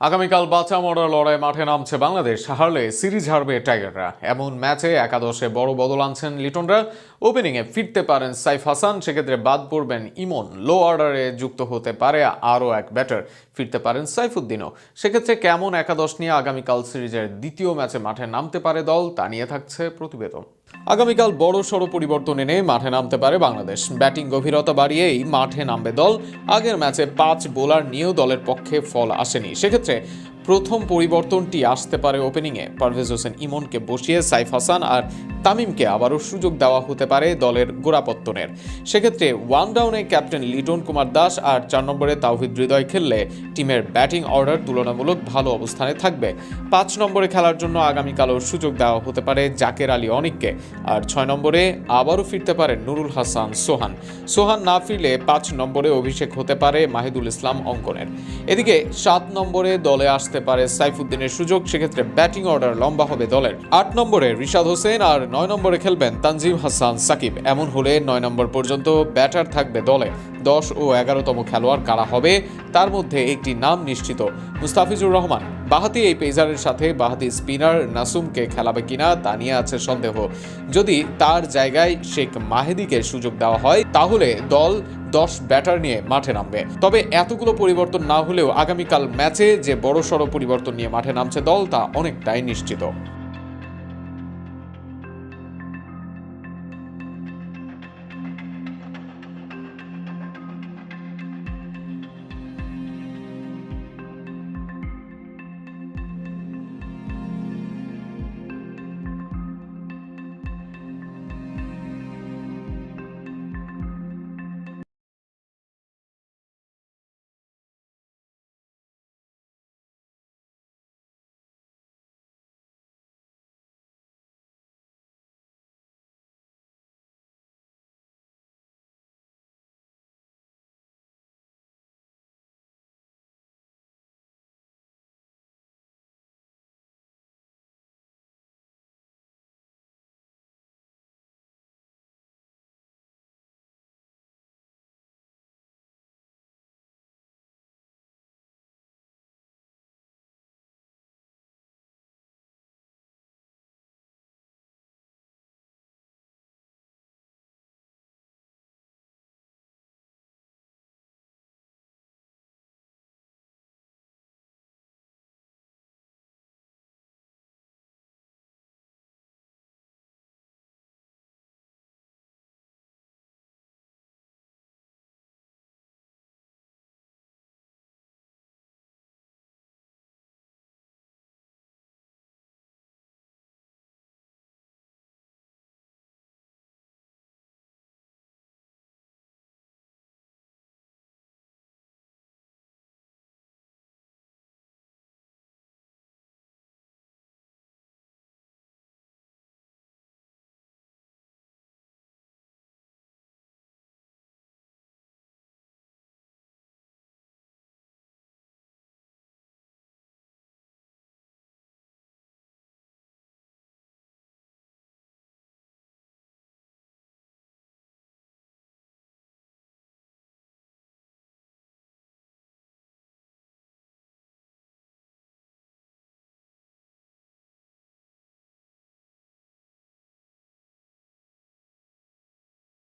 আগামীকাল বাচ্চা মরা লড়াই মাঠে নামছে বাংলাদেশ, হারলে সিরিজ হারবে টাইগাররা। এমন ম্যাচে একাদশে বড় বদল আনছেন লিটনরা। ওপেনিংয়ে ফিরতে পারেন সাইফ হাসান, সেক্ষেত্রে বাদ পড়বেন ইমন। লো অর্ডারে যুক্ত হতে পারে আরও এক ব্যাটার। ফিরতে পারেন সাইফুদ্দিনও। সেক্ষেত্রে কেমন একাদশ নিয়ে আগামীকাল সিরিজের দ্বিতীয় ম্যাচে মাঠে নামতে পারে দল, তা নিয়ে থাকছে প্রতিবেদন। আগামীকাল বড় সড়ো পরিবর্তন এনে মাঠে নামতে পারে বাংলাদেশ। ব্যাটিং গভীরতা বাড়িয়েই মাঠে নামবে দল। আগের ম্যাচে পাঁচ বোলার নিয়েও দলের পক্ষে ফল আসেনি। সেক্ষেত্রে প্রথম পরিবর্তনটি আসতে পারে ওপেনিংয়ে। পারভেজ হোসেন ইমনকে বসিয়ে সাইফ হাসান আর তামিমকে আবারও সুযোগ দেওয়া হতে পারে দলের গোড়াপত্তনের। সেক্ষেত্রে ওয়ান ডাউনে ক্যাপ্টেন লিটন কুমার দাস আর চার নম্বরে তাওহিদ হৃদয় খেললে টিমের ব্যাটিং অর্ডার তুলনামূলক ভালো অবস্থানে থাকবে। পাঁচ নম্বরে খেলার জন্য আগামীকালও সুযোগ দেওয়া হতে পারে জাকের আলী অনিককে। আর ছয় নম্বরে আবারও ফিরতে পারেন নুরুল হাসান সোহান। সোহান না ফিরলে পাঁচ নম্বরে অভিষেক হতে পারে মাহিদুল ইসলাম অঙ্কনের। এদিকে সাত নম্বরে দলে আসতে পারে সাইফুদ্দিনের সুযোগ, সেক্ষেত্রে ব্যাটিং অর্ডার লম্বা হবে দলের। আট নম্বরে রিশাদ হোসেন আর নয় নম্বরে খেলবেন তানজিম হাসান সাকিব। এমন হলে নয় নম্বর পর্যন্ত ব্যাটার থাকবে দলে। দশ ও এগারোতম খেলোয়াড় কারা হবে, তার মধ্যে একটি নাম নিশ্চিত। মুস্তাফিজুর রহমান বাহাতি এই পেজারের সাথে বাহাতি স্পিনার নাসুমকে খেলাবে কিনা তা নিয়ে আছে সন্দেহ। যদি তার জায়গায় শেখ মাহেদিকে সুযোগ দেওয়া হয়, তাহলে দল দশ ব্যাটার নিয়ে মাঠে নামবে। তবে এতগুলো পরিবর্তন না হলেও আগামীকাল ম্যাচে যে বড়সড় পরিবর্তন নিয়ে মাঠে নামছে দল, তা অনেকটাই নিশ্চিত।